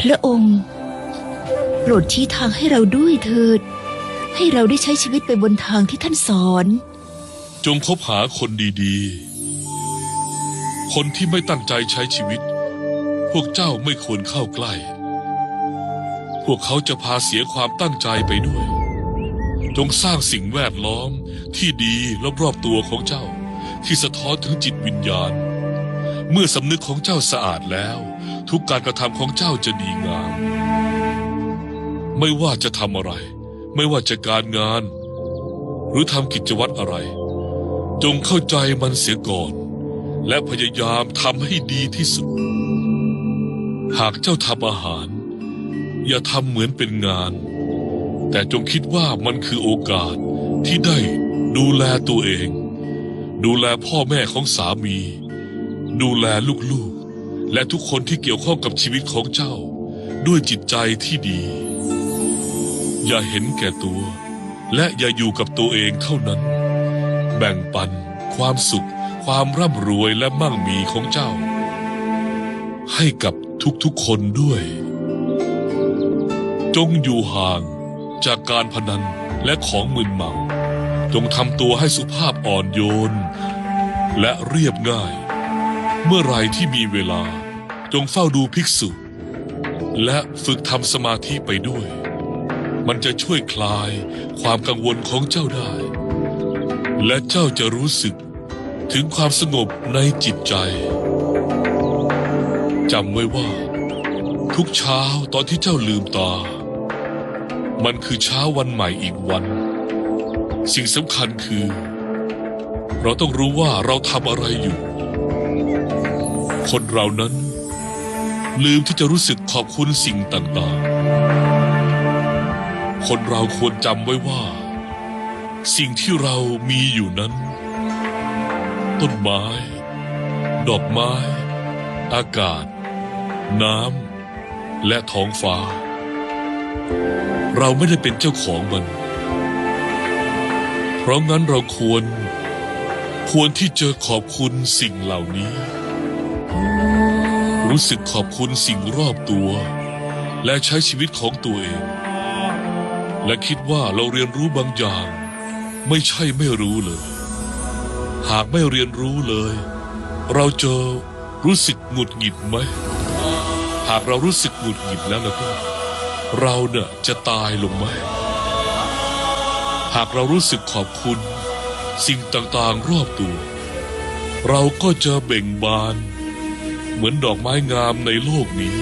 พระองค์โปรดชี้ทางให้เราด้วยเถิด ให้เราได้ใช้ชีวิตไปบนทางที่ท่านสอน จงคบหาคนดีๆ คนที่ไม่ตั้งใจใช้ชีวิต พวกเจ้าไม่ควรเข้าใกล้ พวกเขาจะพาเสียความตั้งใจไปด้วย จงสร้างสิ่งแวดล้อมที่ดีรอบๆตัวของเจ้า ที่สะท้อนถึงจิตวิญญาณ เมื่อสำนึกของเจ้าสะอาดแล้ว ทุกการกระทำของเจ้าจะดีงาม ไม่ว่าจะทำอะไร ไม่ว่าจะการงาน หรือทำกิจวัตรอะไร จงเข้าใจมันเสียก่อน และพยายามทำให้ดีที่สุด หากเจ้าทำอาหาร อย่าทำเหมือนเป็นงาน แต่จงคิดว่ามันคือโอกาสที่ได้ดูแลตัวเอง ดูแลพ่อแม่ของสามี ดูแลลูกๆ และทุกคนที่เกี่ยวข้องกับชีวิตของเจ้า ด้วยจิตใจที่ดี อย่าเห็นแก่ตัว และอย่าอยู่กับตัวเองเท่านั้น แบ่งปัน ความสุข ความร่ำรวยและมั่งมีของเจ้า ให้กับทุกๆคนด้วย จงอยู่ห่างจากการพนันและของมึนเมา จงทำตัวให้สุภาพอ่อนโยน และเรียบง่าย เมื่อไรที่มีเวลาจงเฝ้าดูภิกษุ และฝึกทำสมาธิไปด้วย มันจะช่วยคลายความกังวลของเจ้าได้ และเจ้าจะรู้สึกถึงความสงบในจิตใจจำไว้ว่า ทุกเช้าตอนที่เจ้าลืมตา มันคือเช้าวันใหม่อีกวัน สิ่งสำคัญคือ เราต้องรู้ว่าเราทำอะไรอยู่ คนเรานั้น ลืมที่จะรู้สึกขอบคุณสิ่งต่างๆ คนเราควรจำไว้ว่า สิ่งที่เรามีอยู่นั้น ต้นไม้ ดอกไม้ อากาศ น้ำและท้องฟ้า เราไม่ได้เป็นเจ้าของมัน เพราะงั้นเราควรควรที่จะขอบคุณสิ่งเหล่านี้ รู้สึกขอบคุณสิ่งรอบตัว และใช้ชีวิตของตัวเอง และคิดว่าเราเรียนรู้บางอย่าง ไม่ใช่ไม่รู้เลย หากไม่เรียนรู้เลย เราจะรู้สึกหงุดหงิดไหม หากเรารู้สึกหงุดหงิดแล้วล้วก็ เราเนี่ยจะตายลงไหม หากเรารู้สึกขอบคุณ สิ่งต่างๆรอบตัว เราก็จะเบ่งบาน เหมือนดอกไม้งามในโลกนี้